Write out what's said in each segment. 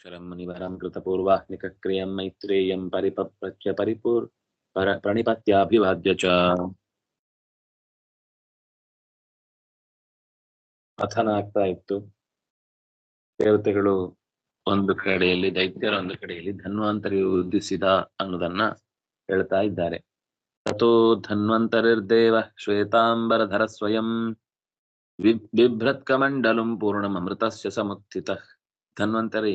अक्षरं मुनिवरं कृतपूर्वाह्निकक्रियं मैत्रेयं परिपप्रच्य परिपूर् पर प्रणिपत्याभिवाद्य च ಪಥನ ಆಗ್ತಾ ಇತ್ತು ದೇವತೆಗಳು ಒಂದು ಕಡೆಯಲ್ಲಿ ದೈತ್ಯರ ಒಂದು ಕಡೆಯಲ್ಲಿ ಧನ್ವಂತರಿ ಉದ್ದಿಸಿದ ಅನ್ನೋದನ್ನ ಹೇಳ್ತಾ ಇದ್ದಾರೆ ತಥೋ ಧನ್ವಂತರಿರ್ದೇವ ಶ್ವೇತಾಂಬರಧರ ಸ್ವಯಂ ವಿ- ಬಿಭ್ರತ್ಕಮಂಡಲಂ ಪೂರ್ಣಮೃತಸ್ಯ ಸಮುತ್ಥಿತ ಧನ್ವಂತರಿ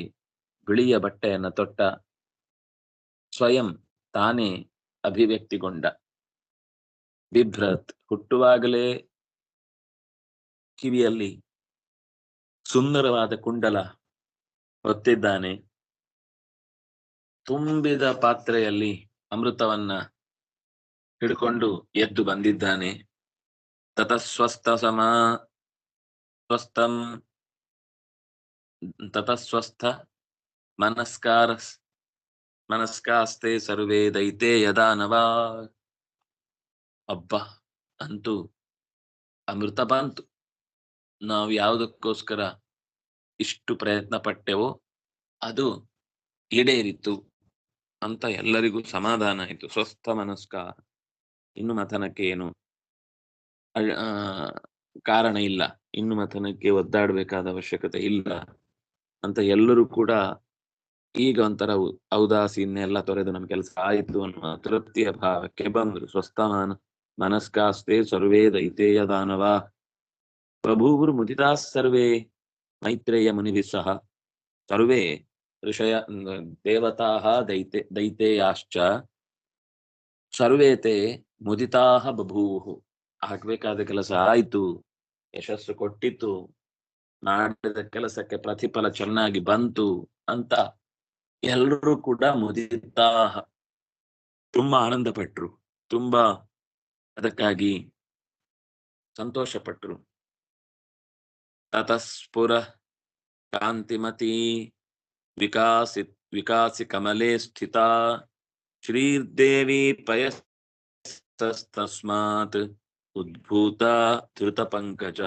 ಬಿಳಿಯ ಬಟ್ಟೆಯನ್ನು ತೊಟ್ಟ ಸ್ವಯಂ ತಾನೇ ಅಭಿವ್ಯಕ್ತಿಗೊಂಡ. ಬಿಭ್ರತ್ ಹುಟ್ಟುವಾಗಲೇ ಕಿವಿಯಲ್ಲಿ ಸುಂದರವಾದ ಕುಂಡಲ ಹೊತ್ತಿದ್ದಾನೆ. ತುಂಬಿದ ಪಾತ್ರೆಯಲ್ಲಿ ಅಮೃತವನ್ನ ಹಿಡ್ಕೊಂಡು ಎದ್ದು ಬಂದಿದ್ದಾನೆ. ತತಸ್ವಸ್ಥ ಸಮ, ಸ್ವಸ್ಥಂ, ತತಸ್ವಸ್ಥ ಮನಸ್ಕಾರ ಮನಸ್ಕಾಸ್ತೆ ಸರ್ವೇ ದೈತೆ ಯದಾನವಾ ಅಬ್ಬ ಅಂತೂ ಅಮೃತ ಬಂತು. ನಾವು ಯಾವುದಕ್ಕೋಸ್ಕರ ಇಷ್ಟು ಪ್ರಯತ್ನ ಪಟ್ಟೆವೋ ಅದು ಈಡೇರಿತ್ತು ಅಂತ ಎಲ್ಲರಿಗೂ ಸಮಾಧಾನ ಆಯಿತು. ಸ್ವಸ್ಥ ಮನಸ್ಕ. ಇನ್ನು ಮಥನಕ್ಕೆ ಏನು ಕಾರಣ ಇಲ್ಲ. ಇನ್ನು ಮಥನಕ್ಕೆ ಒದ್ದಾಡಬೇಕಾದ ಅವಶ್ಯಕತೆ ಇಲ್ಲ ಅಂತ ಎಲ್ಲರೂ ಕೂಡ ಈಗ ಒಂಥರ ಔದಾಸೀನ್ಯ ಎಲ್ಲ ತೊರೆದು ನಮ್ ಕೆಲಸ ಆಯಿತು ಅನ್ನುವ ತೃಪ್ತಿಯ ಭಾವಕ್ಕೆ ಬಂದ್ರು. ಸ್ವಸ್ಥಮಾನ ಮನಸ್ಕಾಸ್ತೆ, ಸರ್ವೇ ದೈತೇಯ ದಾನವ. ಪ್ರಭುಗುರು ಮುದಿತಾಸ್ ಸರ್ವೇ, ಮೈತ್ರೇಯ ಮುನಿಭಿः ಸಹ. ಸರ್ವೇ ಋಷಯ ದೇವತಾ ದೈತೆ ದೈತೇಯಾಶ್ಚ ಸರ್ವೇ ತೇ ಬಭೂವು. ಆಗ್ಬೇಕಾದ ಕೆಲಸ ಆಯ್ತು. ಯಶಸ್ಸು ಕೊಟ್ಟಿತು. ಮಾಡಿದ ಕೆಲಸಕ್ಕೆ ಪ್ರತಿಫಲ ಚೆನ್ನಾಗಿ ಬಂತು ಅಂತ ಎಲ್ಲರೂ ಕೂಡ ಮುದಿತಾ ತುಂಬಾ ಆನಂದ ಪಟ್ರು ತುಂಬಾ ಅದಕ್ಕಾಗಿ ಸಂತೋಷ ಪಟ್ರು ತತಸ್ಫುರ ಕಾಂತಿಮತಿ ವಿಕಾಸಿ ವಿಕಾಸಿ ಕಮಲೆ ಸ್ಥಿತ, ಶ್ರೀರ್ದೇವಿ ಪಯಸ್ತಸ್ಮಾತ್ ಉದ್ಭೂತ ಧೃತ ಪಂಕಜ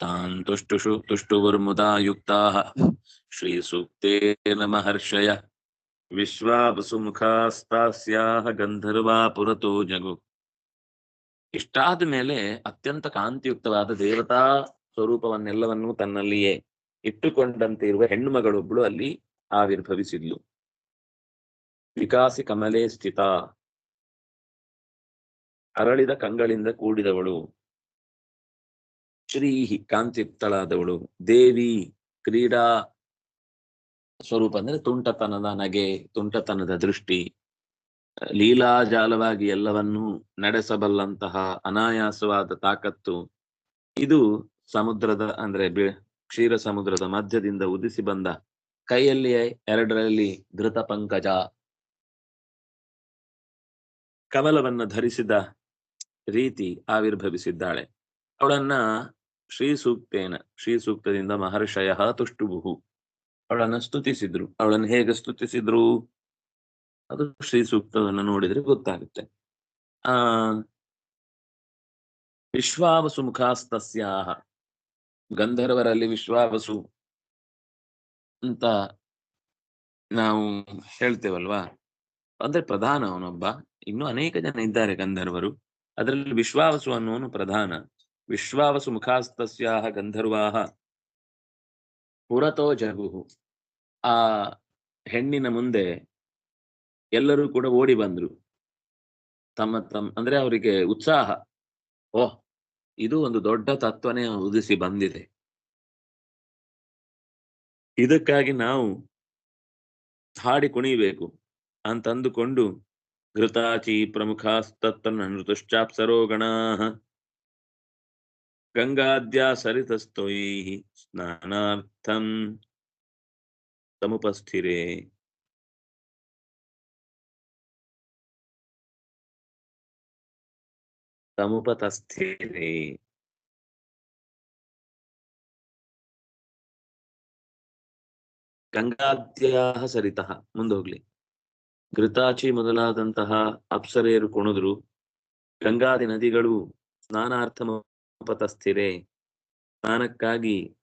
ತಾನ್ ತುಷ್ಟುಷು ತುಷ್ಟುವರ್ಮುದಾ ಯುಕ್ತಾಃ ಶ್ರೀಸೂಕ್ತೇನ ಮಹರ್ಷಯ ವಿಶ್ವಾವಸುಮುಖಾಸ್ತಾಸ್ಯಾಹ ಗಂಧರ್ವಾ ಪುರತೋ ಜಗು ಇಷ್ಟಾದ ಮೇಲೆ ಅತ್ಯಂತ ಕಾಂತಿಯುಕ್ತವಾದ ದೇವತಾ ಸ್ವರೂಪವನ್ನೆಲ್ಲವನ್ನೂ ತನ್ನಲ್ಲಿಯೇ ಇಟ್ಟುಕೊಂಡಂತೆ ಇರುವ ಹೆಣ್ಣು ಮಗಳೊಬ್ಬಳು ಅಲ್ಲಿ ಆವಿರ್ಭವಿಸಿದ್ಲು। ವಿಕಾಸಿ ಕಮಲೆ ಸ್ಥಿತ। ಅರಳಿದ ಕಂಗಳಿಂದ ಕೂಡಿದವಳು। ಶ್ರೀಹಿ ಕಾಂತಿಯುಕ್ತಳಾದವಳು ದೇವಿ ಕ್ರೀಡಾ ಸ್ವರೂಪ ಅಂದ್ರೆ ತುಂಟತನದ ನಗೆ, ತುಂಟತನದ ದೃಷ್ಟಿ. ಲೀಲಾಜಾಲವಾಗಿ ಎಲ್ಲವನ್ನೂ ನಡೆಸಬಲ್ಲಂತಹ ಅನಾಯಾಸವಾದ ತಾಕತ್ತು. ಇದು ಸಮುದ್ರದ ಅಂದ್ರೆ ಕ್ಷೀರ ಸಮುದ್ರದ ಮಧ್ಯದಿಂದ ಉದಿಸಿ ಬಂದ ಕೈಯಲ್ಲಿ ಎರಡರಲ್ಲಿ ಧೃತ ಪಂಕಜ. ಕಮಲವನ್ನ ಧರಿಸಿದ ರೀತಿ ಆವಿರ್ಭವಿಸಿದ್ದಾಳೆ. ಅವಳನ್ನ ಶ್ರೀ ಸೂಕ್ತೇನ ಶ್ರೀ ಸೂಕ್ತದಿಂದ ಮಹರ್ಷಯ ತುಷ್ಟುಬುಹು ಅವಳನ್ನ ಸ್ತುತಿಸಿದ್ರು. ಅವಳನ್ನು ಹೇಗೆ ಸ್ತುತಿಸಿದ್ರು? ಅದು ಶ್ರೀ ಸೂಕ್ತವನ್ನು ನೋಡಿದ್ರೆ ಗೊತ್ತಾಗುತ್ತೆ. ಆ, ವಿಶ್ವಾವಸು ಮುಖಾಸ್ತಸ್ಯಾಹ. ಗಂಧರ್ವರಲ್ಲಿ ವಿಶ್ವಾವಸು ಅಂತ ನಾವು ಹೇಳ್ತೇವಲ್ವಾ? ಅಂದ್ರೆ ಪ್ರಧಾನ ಅವನೊಬ್ಬ. ಇನ್ನು ಅನೇಕ ಜನ ಇದ್ದಾರೆ ಗಂಧರ್ವರು. ಅದರಲ್ಲಿ ವಿಶ್ವಾವಸು ಅನ್ನೋನು ಪ್ರಧಾನ. ವಿಶ್ವಾವಸು ಮುಖಾಸ್ತಸ್ಯಾಹ ಗಂಧರ್ವಾಹ. ಪುರತೋ ಜಗುಹು. ಆ ಹೆಣ್ಣಿನ ಮುಂದೆ ಎಲ್ಲರೂ ಕೂಡ ಓಡಿ ಬಂದ್ರು. ತಮ್ಮ ತಮ್ಮ ಅಂದ್ರೆ ಅವರಿಗೆ ಉತ್ಸಾಹ. ಓಹ್ ಇದು ಒಂದು ದೊಡ್ಡ ತತ್ವನೇ ಉದಿಸಿ ಬಂದಿದೆ. ಇದಕ್ಕಾಗಿ ನಾವು ಹಾಡಿ ಕುಣಿಬೇಕು ಅಂತಂದುಕೊಂಡು ಘೃತಾಚಿ ಪ್ರಮುಖಾಸ್ತತ್ವ ನೃತುಶ್ಚಾಪ್ಸರೋ ಗಣಾ ಗಂಗಾದ್ಯಾ ಸರಿತಸ್ತೊಯಿ ಸ್ನಾನಾರ್ಥಂ ಸಮುಪಸ್ಥಿರೇ ಸಮುಪತಸ್ಥಿರೇ ಸರಿತ ಮುಂದೆ ಹೋಗ್ಲಿ ಘೃತಾಚಿ ಮೊದಲಾದಂತಹ ಅಪ್ಸರೆಯರು ಕೊಣದ್ರು, ಗಂಗಾದಿ ನದಿಗಳು ಸ್ನಾನಾರ್ಥ ಉಪತಸ್ಥಿರೆ ಸ್ನಾನಕ್ಕಾಗಿ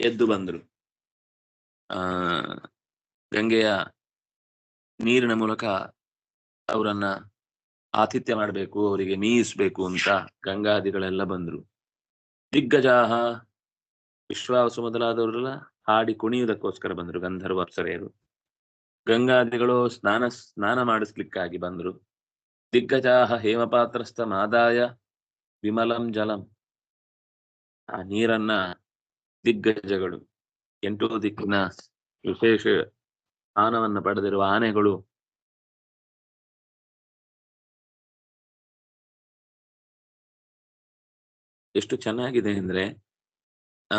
ಎದ್ದು ಬಂದರು. ಆ, ಗಂಗೆಯ ನೀರಿನ ಮೂಲಕ ಅವರನ್ನ ಆತಿಥ್ಯ ಮಾಡಬೇಕು, ಅವರಿಗೆ ಮೀಯಿಸ್ಬೇಕು ಅಂತ ಗಂಗಾದಿಗಳೆಲ್ಲ ಬಂದ್ರು. ದಿಗ್ಗಜಾಹ ವಿಶ್ವಾಸ ಮೊದಲಾದವರೆಲ್ಲ ಹಾಡಿ ಕುಣಿಯುವುದಕ್ಕೋಸ್ಕರ ಬಂದ್ರು, ಗಂಧರ್ವ ಅಪ್ಸರೆಯರು. ಗಂಗಾದಿಗಳು ಸ್ನಾನ ಸ್ನಾನ ಮಾಡಿಸ್ಲಿಕ್ಕಾಗಿ ಬಂದ್ರು. ದಿಗ್ಗಜಾಹ ಹೇಮಪಾತ್ರಸ್ಥ ಮಾದಾಯ ವಿಮಲಂ ಜಲಂ. ಆ ನೀರನ್ನ ದಿಗ್ಗಜಗಳು, ಎಂಟು ದಿಕ್ಕಿನ ವಿಶೇಷ ಸ್ಥಾನವನ್ನ ಪಡೆದಿರುವ ಆನೆಗಳು ಎಷ್ಟು ಚೆನ್ನಾಗಿದೆ ಅಂದ್ರೆ, ಆ,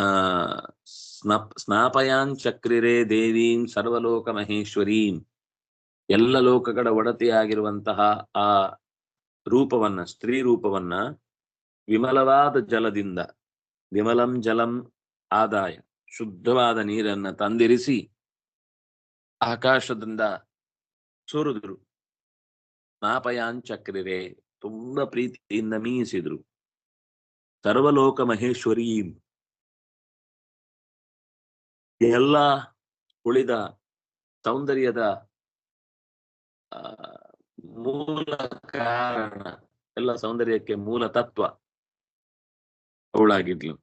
ಸ್ನಪ್, ಸ್ನಾಪಯಾನ್ ಚಕ್ರಿರೇ ದೇವೀಂ ಸರ್ವಲೋಕ ಮಹೇಶ್ವರೀಂ. ಎಲ್ಲ ಲೋಕಗಳ ಒಡತಿಯಾಗಿರುವಂತಹ ಆ ರೂಪವನ್ನ, ಸ್ತ್ರೀ ರೂಪವನ್ನ ವಿಮಲವಾದ ಜಲದಿಂದ ವಿಮಲಂ ಜಲಂ ಆದಾಯ, ಶುದ್ಧವಾದ ನೀರನ್ನ ತಂದಿರಿಸಿ ಆಕಾಶದಿಂದ ಸುರಿದ್ರು. ನಾಪಯಾಂಚಕ್ರಿರೆ ತುಂಬ ಪ್ರೀತಿಯಿಂದ ಮೀಸಿದ್ರು. ಸರ್ವಲೋಕ ಮಹೇಶ್ವರಿ. ಎಲ್ಲ ಉಳಿದ ಸೌಂದರ್ಯದ ಮೂಲ ಕಾರಣ, ಎಲ್ಲ ಸೌಂದರ್ಯಕ್ಕೆ ಮೂಲ ತತ್ವ ಅವಳಾಗಿದ್ಲು.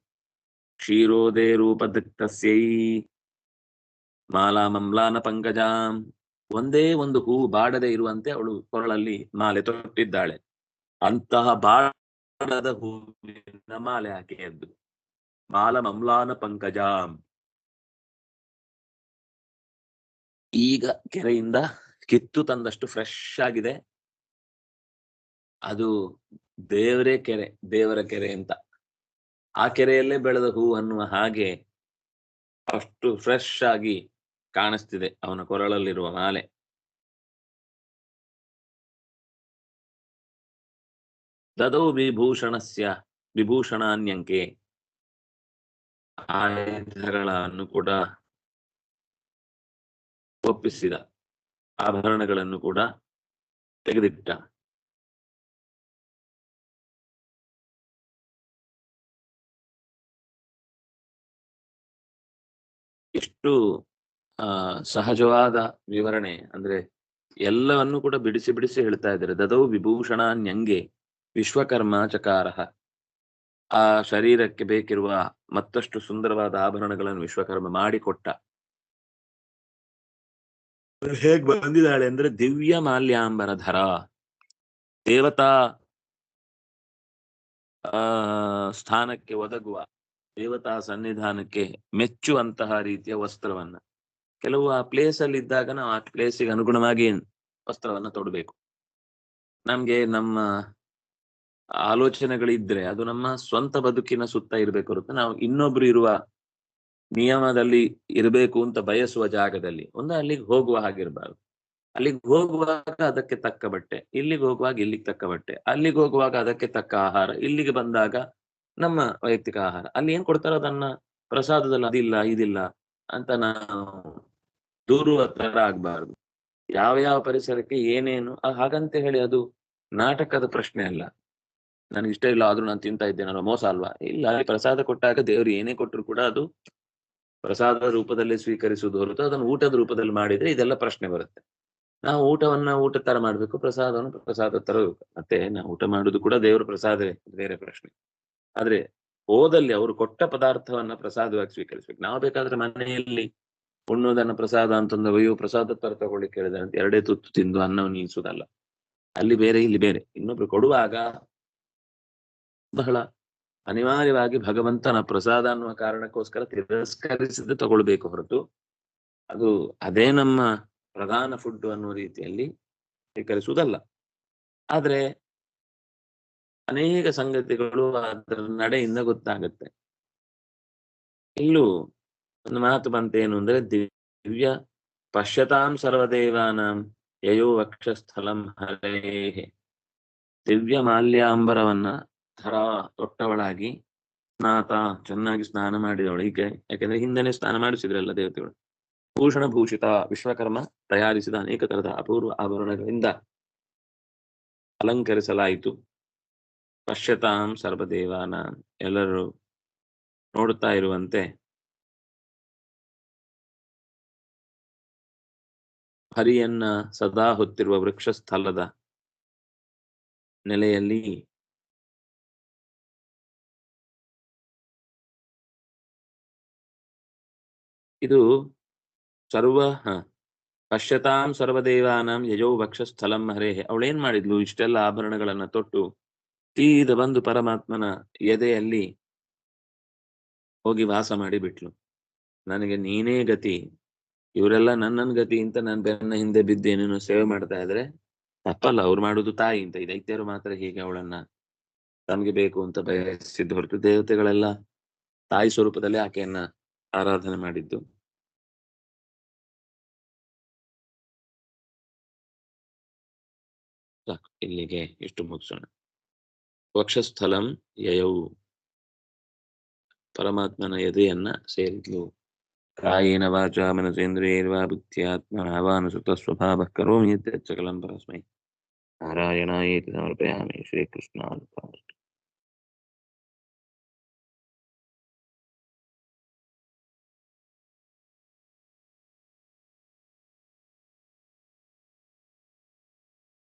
ಕ್ಷೀರೋದೇ ರೂಪದತ್ತಸ್ಯೈ. ಮಾಲಾ ಮಮ್ಲಾನ ಪಂಕಜಾಂ. ಒಂದೇ ಒಂದು ಹೂ ಬಾಡದೆ ಇರುವಂತೆ ಅವಳು ಕೊರಳಲ್ಲಿ ಮಾಲೆ ತೊಟ್ಟಿದ್ದಾಳೆ. ಅಂತಹ ಬಾಡದ ಹೂವಿನ ಮಾಲೆ ಆಕೆಯದ್ದು ಮಾಲ ಮಮ್ಲಾನ ಪಂಕಜಾಂ. ಈಗ ಕೆರೆಯಿಂದ ಕಿತ್ತು ತಂದಷ್ಟು ಫ್ರೆಶ್ ಆಗಿದೆ. ಅದು ದೇವರೇ ಕೆರೆ, ದೇವರ ಕೆರೆ ಅಂತ. ಆ ಕೆರೆಯಲ್ಲೇ ಬೆಳೆದ ಹೂ ಅನ್ನುವ ಹಾಗೆ ಅಷ್ಟು ಫ್ರೆಶ್ ಆಗಿ ಕಾಣಿಸ್ತಿದೆ ಅವನ ಕೊರಳಲ್ಲಿರುವ ಮಾಲೆ. ದದೌ ವಿಭೂಷಣಸ್ಯ ವಿಭೂಷಣಾನ್ಯಂಕೆ ಆಯುಧಗಳನ್ನು ಕೂಡ ಒಪ್ಪಿಸಿದ, ಆಭರಣಗಳನ್ನು ಕೂಡ ತೆಗೆದಿಟ್ಟ. ಎಷ್ಟು, ಆ, ಸಹಜವಾದ ವಿವರಣೆ ಅಂದ್ರೆ ಎಲ್ಲವನ್ನು ಕೂಡ ಬಿಡಿಸಿ ಬಿಡಿಸಿ ಹೇಳ್ತಾ ಇದ್ದಾರೆ. ದದೌ ವಿಭೂಷಣ ನ್ಯಂಗೆ ವಿಶ್ವಕರ್ಮ ಚಕಾರ ಆ ಶರೀರಕ್ಕೆ ಬೇಕಿರುವ ಮತ್ತಷ್ಟು ಸುಂದರವಾದ ಆಭರಣಗಳನ್ನು ವಿಶ್ವಕರ್ಮ ಮಾಡಿಕೊಟ್ಟ. ಹೇಗ್ ಬಂದಿದ್ದಾಳೆ ಅಂದ್ರೆ ದಿವ್ಯ ಮಾಲ್ಯಾಂಬರಧರ ದೇವತಾ, ಆ, ಸ್ಥಾನಕ್ಕೆ ಒದಗುವ. ದೇವತಾ ಸನ್ನಿಧಾನಕ್ಕೆ ಮೆಚ್ಚುವಂತಹ ರೀತಿಯ ವಸ್ತ್ರವನ್ನ. ಕೆಲವು ಆ ಪ್ಲೇಸ್ ಅಲ್ಲಿ ಇದ್ದಾಗ ನಾವು ಆ ಪ್ಲೇಸಿಗೆ ಅನುಗುಣವಾಗಿ ವಸ್ತ್ರವನ್ನ ತೊಡಬೇಕು. ನಮ್ಗೆ ನಮ್ಮ ಆಲೋಚನೆಗಳಿದ್ರೆ ಅದು ನಮ್ಮ ಸ್ವಂತ ಬದುಕಿನ ಸುತ್ತ ಇರಬೇಕು ಹೊರತು ನಾವು ಇನ್ನೊಬ್ರು ಇರುವ ನಿಯಮದಲ್ಲಿ ಇರಬೇಕು ಅಂತ ಬಯಸುವ ಜಾಗದಲ್ಲಿ ಒಂದು ಅಲ್ಲಿಗೆ ಹೋಗುವ ಹಾಗಿರ್ಬಾರ್ದು. ಅಲ್ಲಿಗೆ ಹೋಗುವಾಗ ಅದಕ್ಕೆ ತಕ್ಕ ಬಟ್ಟೆ, ಇಲ್ಲಿಗೆ ಹೋಗುವಾಗ ಇಲ್ಲಿಗೆ ತಕ್ಕ ಬಟ್ಟೆ, ಅಲ್ಲಿಗೆ ಹೋಗುವಾಗ ಅದಕ್ಕೆ ತಕ್ಕ ಆಹಾರ, ಇಲ್ಲಿಗೆ ಬಂದಾಗ ನಮ್ಮ ವೈಯಕ್ತಿಕ ಆಹಾರ. ಅಲ್ಲಿ ಏನ್ ಕೊಡ್ತಾರೋ ಅದನ್ನ ಪ್ರಸಾದದಲ್ಲಿ ಅದಿಲ್ಲ, ಇದಿಲ್ಲ ಅಂತ ನಾವು ದೂರುವ ತರ ಆಗ್ಬಾರ್ದು. ಯಾವ ಯಾವ ಪರಿಸರಕ್ಕೆ ಏನೇನು ಹಾಗಂತ ಹೇಳಿ ಅದು ನಾಟಕದ ಪ್ರಶ್ನೆ ಅಲ್ಲ. ನನಗೆ ಇಷ್ಟ ಇಲ್ಲ, ಆದ್ರೂ ನಾನು ತಿಂತಾ ನಾನು ಮೋಸ ಅಲ್ವಾ? ಇಲ್ಲ, ಅಲ್ಲಿ ಪ್ರಸಾದ ಕೊಟ್ಟಾಗ ದೇವರು ಏನೇ ಕೊಟ್ಟರು ಕೂಡ ಅದು ಪ್ರಸಾದ ರೂಪದಲ್ಲಿ ಸ್ವೀಕರಿಸುವುದು ಹೊರತು ಅದನ್ನು ಊಟದ ರೂಪದಲ್ಲಿ ಮಾಡಿದ್ರೆ ಇದೆಲ್ಲ ಪ್ರಶ್ನೆ ಬರುತ್ತೆ. ನಾವು ಊಟವನ್ನ ಊಟ ತರ ಮಾಡ್ಬೇಕು, ಪ್ರಸಾದವನ್ನು ಪ್ರಸಾದ ತರ. ಮತ್ತೆ ನಾವು ಊಟ ಮಾಡುದು ಕೂಡ ದೇವರ ಪ್ರಸಾದವೇ ಬೇರೆ ಪ್ರಶ್ನೆ. ಆದ್ರೆ ಹೋದಲ್ಲಿ ಅವರು ಕೊಟ್ಟ ಪದಾರ್ಥವನ್ನ ಪ್ರಸಾದವಾಗಿ ಸ್ವೀಕರಿಸ್ಬೇಕು. ನಾವು ಬೇಕಾದ್ರೆ ಮನೆಯಲ್ಲಿ ಉಣ್ಣೋದನ್ನ ಪ್ರಸಾದ ಅಂತಂದ್ರೆ ಅಯ್ಯೋ ಪ್ರಸಾದ ತರ ತಗೊಳ್ಳಿಕ್ಕೆ ಹೇಳಿದ್ರೆ ಎರಡೇ ತುತ್ತು ತಿಂದು ಅನ್ನವನ್ನು ನೀಸುವುದಲ್ಲ ಅಲ್ಲಿ ಬೇರೆ, ಇಲ್ಲಿ ಬೇರೆ. ಇನ್ನೊಬ್ರು ಕೊಡುವಾಗ ಬಹಳ ಅನಿವಾರ್ಯವಾಗಿ ಭಗವಂತನ ಪ್ರಸಾದ ಅನ್ನುವ ಕಾರಣಕ್ಕೋಸ್ಕರ ತಿರಸ್ಕರಿಸದೆ ತಗೊಳ್ಬೇಕು ಹೊರತು ಅದು ಅದೇ ನಮ್ಮ ಪ್ರಧಾನ ಫುಡ್ ಅನ್ನುವ ರೀತಿಯಲ್ಲಿ ಸ್ವೀಕರಿಸುವುದಲ್ಲ. ಆದ್ರೆ ಅನೇಕ ಸಂಗತಿಗಳು ಅದರ ನಡೆಯಿಂದ ಗೊತ್ತಾಗುತ್ತೆ. ಇಲ್ಲೂ ಒಂದು ಮಾತು ಬಂತೇನು ಅಂದ್ರೆ, ದಿವ್ಯ ಪಶ್ಯತಾಂ ಸರ್ವದೇವಾನಾಂ ಯಯೋ ವಕ್ಷಸ್ಥಲಂ ಹರೇಹೆ. ದಿವ್ಯ ಮಾಲ್ಯಾಂಬರವನ್ನ ಥರ ತೊಟ್ಟವಳಾಗಿ ಸ್ನಾತ, ಚೆನ್ನಾಗಿ ಸ್ನಾನ ಮಾಡಿದವಳು. ಈಗ ಯಾಕೆಂದ್ರೆ ಹಿಂದೆನೆ ಸ್ನಾನ ಮಾಡಿಸಿದ್ರಲ್ಲ ದೇವತೆಗಳು. ಭೂಷಣ ಭೂಷಿತ, ವಿಶ್ವಕರ್ಮ ತಯಾರಿಸಿದ ಅನೇಕ ತರದ ಅಪೂರ್ವ ಆಭರಣಗಳಿಂದ ಅಲಂಕರಿಸಲಾಯಿತು. ಪಶ್ಯತಾಂ ಸರ್ವದೇವಾನ ಎಲ್ಲರೂ ನೋಡುತ್ತಾ ಇರುವಂತೆ. ಹರಿಯನ್ನ ಸದಾ ಹೊತ್ತಿರುವ ವೃಕ್ಷಸ್ಥಲದ ನೆಲೆಯಲ್ಲಿ ಇದು ಸರ್ವ ಪಶ್ಯತಾಂ ಸರ್ವದೇವಾನಾಂ ಯಜೋ ವಕ್ಷಸ್ಥಲಂ ಹರೇ ಅವಳೇನ್ ಮಾಡಿದ್ಲು? ಇಷ್ಟೆಲ್ಲ ಆಭರಣಗಳನ್ನ ತೊಟ್ಟು ಸೀದ ಬಂದು ಪರಮಾತ್ಮನ ಎದೆಯಲ್ಲಿ ಹೋಗಿ ವಾಸ ಮಾಡಿ ಬಿಟ್ಲು. ನನಗೆ ನೀನೇ ಗತಿ. ಇವರೆಲ್ಲ ನನ್ನನ್ ಗತಿ ಅಂತ ನನ್ನ ಬೆನ್ನ ಹಿಂದೆ ಬಿದ್ದೇನೇನೋ ಸೇವೆ ಮಾಡ್ತಾ ಇದ್ರೆ ತಪ್ಪಲ್ಲ, ಅವ್ರು ಮಾಡುದು ತಾಯಿ ಅಂತ. ಈ ದೈತ್ಯರು ಮಾತ್ರ ಹೀಗೆ ಅವಳನ್ನ ತಮ್ಗೆ ಬೇಕು ಅಂತ ಬಯಸಿದ್ದು ಹೊರತು ದೇವತೆಗಳೆಲ್ಲ ತಾಯಿ ಸ್ವರೂಪದಲ್ಲಿ ಆಕೆಯನ್ನ ಆರಾಧನೆ ಮಾಡಿದ್ದು. ಇಲ್ಲಿಗೆ ಇಷ್ಟು ಮುಗಿಸೋಣ. వక్షస్థలం యయౌ పరమాత్మన యదే అన్న సేరిలో కాయేన వాచా మనసేంద్రియైర్వా బుద్ధ్యాత్మనావానుసుత స్వభావ కరోమి యత్యచ్చకలం పరస్మై నారాయణాయేతి సమర్పయామి శ్రీకృష్ణాను